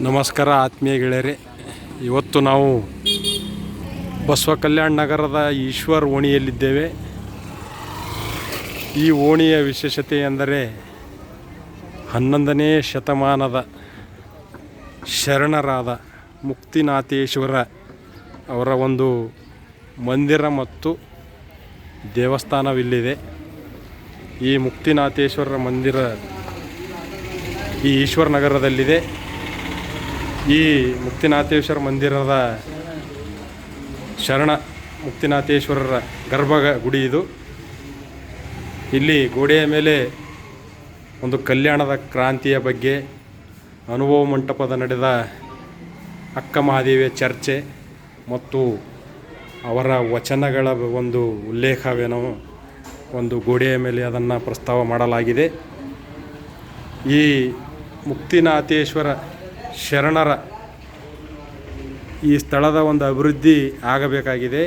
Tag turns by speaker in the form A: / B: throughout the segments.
A: ನಮಸ್ಕಾರ ಆತ್ಮೀಯ ಗೆಳೆಯರಿ. ಇವತ್ತು ನಾವು ಬಸವ ಕಲ್ಯಾಣ ನಗರದ ಈಶ್ವರ್ ಓಣಿಯಲ್ಲಿದ್ದೇವೆ. ಈ ಓಣಿಯ ವಿಶೇಷತೆ ಎಂದರೆ ಹನ್ನೊಂದನೇ ಶತಮಾನದ ಶರಣರಾದ ಮುಕ್ತಿನಾಥೇಶ್ವರ ಅವರ ಒಂದು ಮಂದಿರ ಮತ್ತು ದೇವಸ್ಥಾನವಿಲ್ಲಿದೆ. ಈ ಮುಕ್ತಿನಾಥೇಶ್ವರರ ಮಂದಿರ ಈ ಈಶ್ವರ ನಗರದಲ್ಲಿದೆ. ಈ ಮುಕ್ತಿನಾಥೇಶ್ವರ ಮಂದಿರದ ಶರಣ ಮುಕ್ತಿನಾಥೇಶ್ವರರ ಗರ್ಭ ಗುಡಿ ಇದು. ಇಲ್ಲಿ ಗೋಡೆಯ ಮೇಲೆ ಒಂದು ಕಲ್ಯಾಣದ ಕ್ರಾಂತಿಯ ಬಗ್ಗೆ ಅನುಭವ ಮಂಟಪದ ನಡೆದ ಅಕ್ಕ ಮಹಾದೇವಿಯ ಚರ್ಚೆ ಮತ್ತು ಅವರ ವಚನಗಳ ಒಂದು ಉಲ್ಲೇಖವೇನೋ ಒಂದು ಗೋಡೆಯ ಮೇಲೆ ಅದನ್ನು ಪ್ರಸ್ತಾವ ಮಾಡಲಾಗಿದೆ. ಈ ಮುಕ್ತಿನಾಥೇಶ್ವರ ಶರಣರ ಈ ಸ್ಥಳದ ಒಂದು ಅಭಿವೃದ್ಧಿ ಆಗಬೇಕಾಗಿದೆ.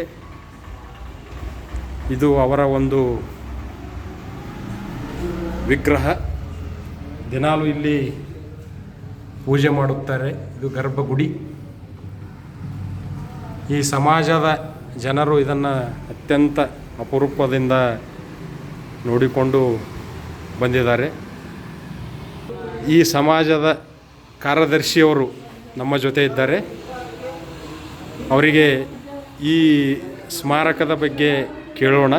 A: ಇದು ಅವರ ಒಂದು ವಿಗ್ರಹ. ದಿನಾಲು ಇಲ್ಲಿ ಪೂಜೆ ಮಾಡುತ್ತಾರೆ. ಇದು ಗರ್ಭಗುಡಿ. ಈ ಸಮಾಜದ ಜನರು ಇದನ್ನು ಅತ್ಯಂತ ಅಪರೂಪದಿಂದ ನೋಡಿಕೊಂಡು ಬಂದಿದ್ದಾರೆ. ಈ ಸಮಾಜದ ಕಾರ್ಯದರ್ಶಿಯವರು ನಮ್ಮ ಜೊತೆ ಇದ್ದಾರೆ. ಅವರಿಗೆ ಈ ಸ್ಮಾರಕದ ಬಗ್ಗೆ ಕೇಳೋಣ.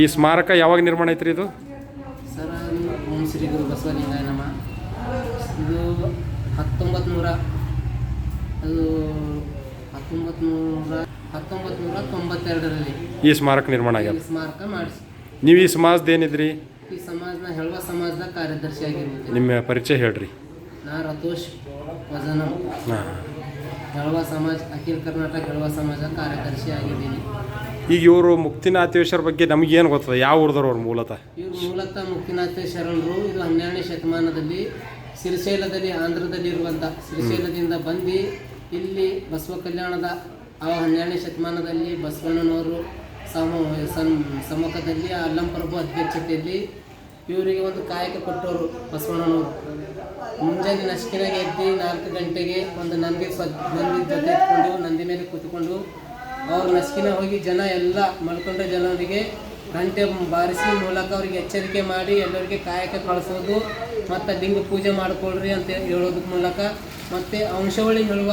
A: ಈ ಸ್ಮಾರಕ ಯಾವಾಗ ನಿರ್ಮಾಣ ಐತ್ರಿ ಇದು?
B: ಸರ್ ಓಂ ಶ್ರೀ ಗುರು ಬಸವಲಿಂಗಾಯ ನಮ. ಇದು ಹತ್ತೊಂಬತ್ತು ನೂರ ಅದು ಹತ್ತೊಂಬತ್ತು ನೂರ ಹತ್ತೊಂಬತ್ತು ನೂರ ತೊಂಬತ್ತೆರಡರಲ್ಲಿ
A: ಈ ಸ್ಮಾರಕ ನಿರ್ಮಾಣ ಆಗ್ಯದ.
B: ಸ್ಮಾರಕ ಮಾಡಿಸಿ.
A: ನೀವು ಈ ಸಮಾಜದ ಏನಿದ್ರಿ?
B: ಈ ಸಮಾಜನ ಹೇಳುವ ಸಮಾಜದ ಕಾರ್ಯದರ್ಶಿ ಆಗಿರ್ಬೋದು
A: ನಿಮ್ಮ ಪರಿಚಯ ಹೇಳ್ರಿ.
B: ನಾ ರತೋಷ್ ವಜನಂ. ಗಳವ ಸಮಾಜ ಅಖಿಲ ಕರ್ನಾಟಕ ಗಳವ ಸಮಾಜ ಕಾರ್ಯದರ್ಶಿ ಆಗಿದ್ದೀನಿ.
A: ಈಗ ಇವರು ಮುಕ್ತಿನಾಥೇಶ್ವರ ಬಗ್ಗೆ ನಮಗೇನು ಗೊತ್ತದ? ಯಾವ ಊರ್ದವ್ರು ಅವ್ರು ಮೂಲತಃ?
B: ಇವರು ಮೂಲತಃ ಮುಕ್ತಿನಾಥೇಶ್ವರರು. ಇದು ಹನ್ನೆರಡನೇ ಶತಮಾನದಲ್ಲಿ ಶ್ರೀಶೈಲದಲ್ಲಿ ಆಂಧ್ರದಲ್ಲಿ ಇರುವಂಥ ಶ್ರೀಶೈಲದಿಂದ ಬಂದು ಇಲ್ಲಿ ಬಸವ ಕಲ್ಯಾಣದ ಆ ಹನ್ನೆರಡನೇ ಶತಮಾನದಲ್ಲಿ ಬಸವಣ್ಣನವರು ಸಮ ಸಮ್ಮುಖದಲ್ಲಿ ಅಲ್ಲಂಪ್ರಭು ಅಧ್ಯಕ್ಷತೆಯಲ್ಲಿ ಇವರಿಗೆ ಒಂದು ಕಾಯಕ ಕೊಟ್ಟವರು ಬಸವಣ್ಣನವರು. ಮುಂಜಾನೆ ನಸ್ಕಿನಾಗೆ ಎದ್ದು ನಾಲ್ಕು ಗಂಟೆಗೆ ಒಂದು ನಂದಿ ಪದ್ ನಂದಿ ಜೊತೆ ಇಟ್ಕೊಂಡು ನಂದಿ ಮೇಲೆ ಕೂತ್ಕೊಂಡು ಅವ್ರ ನಸ್ಕಿನ ಹೋಗಿ ಜನ ಎಲ್ಲ ಮಲ್ಕೊಂಡ ಜನರಿಗೆ ಗಂಟೆ ಬಾರಿಸಿ ಮೂಲಕ ಅವ್ರಿಗೆ ಎಚ್ಚರಿಕೆ ಮಾಡಿ ಎಲ್ಲರಿಗೆ ಕಾಯಕ ಕಳಿಸೋದು ಮತ್ತು ಲಿಂಗ ಪೂಜೆ ಮಾಡಿಕೊಳ್ರಿ ಅಂತ ಹೇಳೋದ್ರ ಮೂಲಕ ಮತ್ತು ಅಂಶವಳಿ ಹೇಳುವ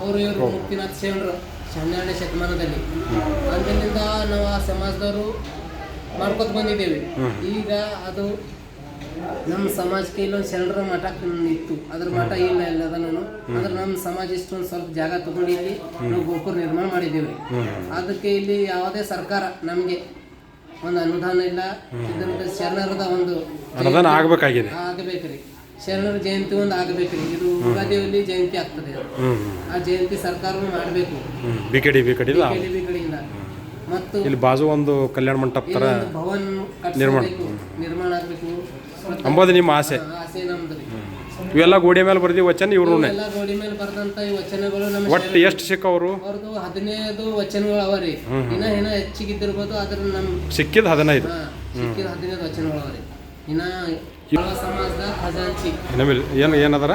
B: ಅವರು ಇವರು ಮುಕ್ತಿನಾಥ್ ಶೇಣರು ಹನ್ನೆರಡನೇ ಶತಮಾನದಲ್ಲಿ. ಅಂದಿನಿಂದ ನಾವು ಆ ಸಮಾಜದವರು ಮಾಡ್ಕೊತ ಬಂದಿದ್ದೇವೆ. ಈಗ ಅದು ನಮ್ಮ ಸಮಾಜಕ್ಕೆ ಇಲ್ಲೊಂದು ಶರಣರ ಮಠ ಇತ್ತು ಅದ್ರ ಮಠ ಇಲ್ಲ ಇಲ್ಲ ಅದನ್ನು ಅಂದ್ರೆ ನಮ್ಮ ಸಮಾಜ ಇಷ್ಟೊಂದು ಸ್ವಲ್ಪ ಜಾಗ ತಗೊಂಡು ಇಲ್ಲಿ ನಾವು ಗೋಪುರ ನಿರ್ಮಾಣ ಮಾಡಿದ್ದೇವೆ. ಅದಕ್ಕೆ ಇಲ್ಲಿ ಯಾವುದೇ ಸರ್ಕಾರ ನಮಗೆ ಒಂದು ಅನುದಾನ ಇಲ್ಲ. ಇದರಿಂದ ಶರಣರದ ಒಂದು
A: ಅನುದಾನ ಆಗಬೇಕಾಗಿದೆ.
B: ಆಗಬೇಕ್ರಿ. ಶರಣರ ಜಯಂತಿ ಒಂದು ಆಗಬೇಕ್ರಿ. ಇದು ಯುಗಾದಿಯಲ್ಲಿ ಜಯಂತಿ ಆಗ್ತದೆ. ಆ ಜಯಂತಿ ಸರ್ಕಾರವು ಮಾಡಬೇಕು.
A: ಬಿಕಡಿ ಬಿ
B: ಮತ್ತು
A: ಇಲ್ಲಿ ಬಾಜು ಒಂದು ಕಲ್ಯಾಣ ಮಂಟಪ ಥರ
B: ಇಲ್ಲೊಂದು ಭವನ್ ಕಟ್ಟಿಸಬೇಕು ನಿರ್ಮಾಣ. ಆಗಬೇಕು.
A: ಅಂಬೋದು ನಿಮ್ಮ ಆಸೆ.
B: ಆಸೆ ನಮ್ದು ರೀ
A: ಇವೆಲ್ಲ ಗೋಡೆ ಮೇಲೆ ಬರ್ದಿ ವಚನ ಇವ್ರು
B: ಎಲ್ಲ ಗೋಡಿ ಮೇಲೆ ಬರೆದಂತ ಈ ವಚನಗಳು ನಮ್ಮ
A: ಒಟ್ಟು ಎಷ್ಟು ಸಿಕ್ಕವರು?
B: ಅವ್ರದ್ದು ಹದಿನೈದು ವಚನಗಳು ಅವ ರೀ. ಇನ್ನ ಹೆಚ್ಚಿಗೆ ಹೆಚ್ಚಿಗಿದ್ದಿರ್ಬೋದು ಆದ್ರೆ ನಮ್
A: ಸಿಕ್ಕಿದ ಹದಿನೈದು.
B: ಸಿಕ್ಕಿದ ಹದಿನೈದು ವಚನಗಳು ಅವ ರೀ. ಇನ್ನ ಯಾವ ಸಮಾಜದ ಖಜಾಂಚಿ.
A: ನಮಿಲ್ ಏನು ಏನದರ?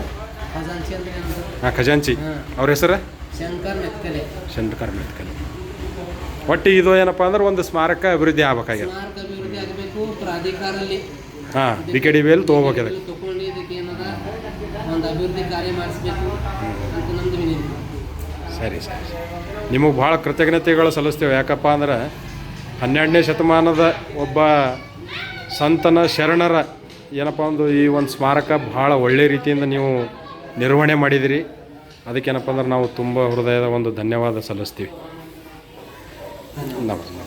B: ಖಜಾಂಚಿ ಅಂದ್ರೆ ಏನದು?
A: ಹಾಂ ಖಜಾಂಚಿ. ಅವ್ರ ಹೆಸರು?
B: ಶಂಕರ್ ಮೆತ್ಕಲೆ.
A: ಶಂಕರ್ ಮೆತ್ಕಲ್. ಒಟ್ಟು ಇದು ಏನಪ್ಪ ಅಂದ್ರೆ ಒಂದು ಸ್ಮಾರಕ ಅಭಿವೃದ್ಧಿ ಆಗ್ಬೇಕಾಗ್ಯದ.
B: ಸ್ಮಾರಕ ಅಭಿವೃದ್ಧಿ ಆಗಬೇಕು ಪ್ರಾಧಿಕಾರಲ್ಲಿ
A: ಹಾಂ ಬಿ ಕೆ ಡಿ ಬೇಲ್ ತೊಗೋಬೇಕದ
B: ಇದಕ್ಕೆ ತಗೊಂಡು ಇದಕ್ಕೆ ಏನದ ಒಂದು ಅಭಿವೃದ್ಧಿ ಕಾರ್ಯ ಮಾಡಿಸ್ಬೇಕು ಅಂತ ನಮ್ದು ವಿನಂತಿ.
A: ಸರಿ ಸರಿ ನಿಮಗೆ ಭಾಳ ಕೃತಜ್ಞತೆಗಳು ಸಲ್ಲಿಸ್ತೇವೆ. ಯಾಕಪ್ಪ ಅಂದ್ರೆ ಹನ್ನೆರಡನೇ ಶತಮಾನದ ಒಬ್ಬ ಸಂತನ ಶರಣರ ಏನಪ್ಪ ಒಂದು ಈ ಒಂದು ಸ್ಮಾರಕ ಭಾಳ ಒಳ್ಳೆಯ ರೀತಿಯಿಂದ ನೀವು ನಿರ್ವಹಣೆ ಮಾಡಿದಿರಿ. ಅದಕ್ಕೇನಪ್ಪ ಅಂದ್ರೆ ನಾವು ತುಂಬ ಹೃದಯದ ಒಂದು ಧನ್ಯವಾದ ಸಲ್ಲಿಸ್ತೀವಿ. andamos.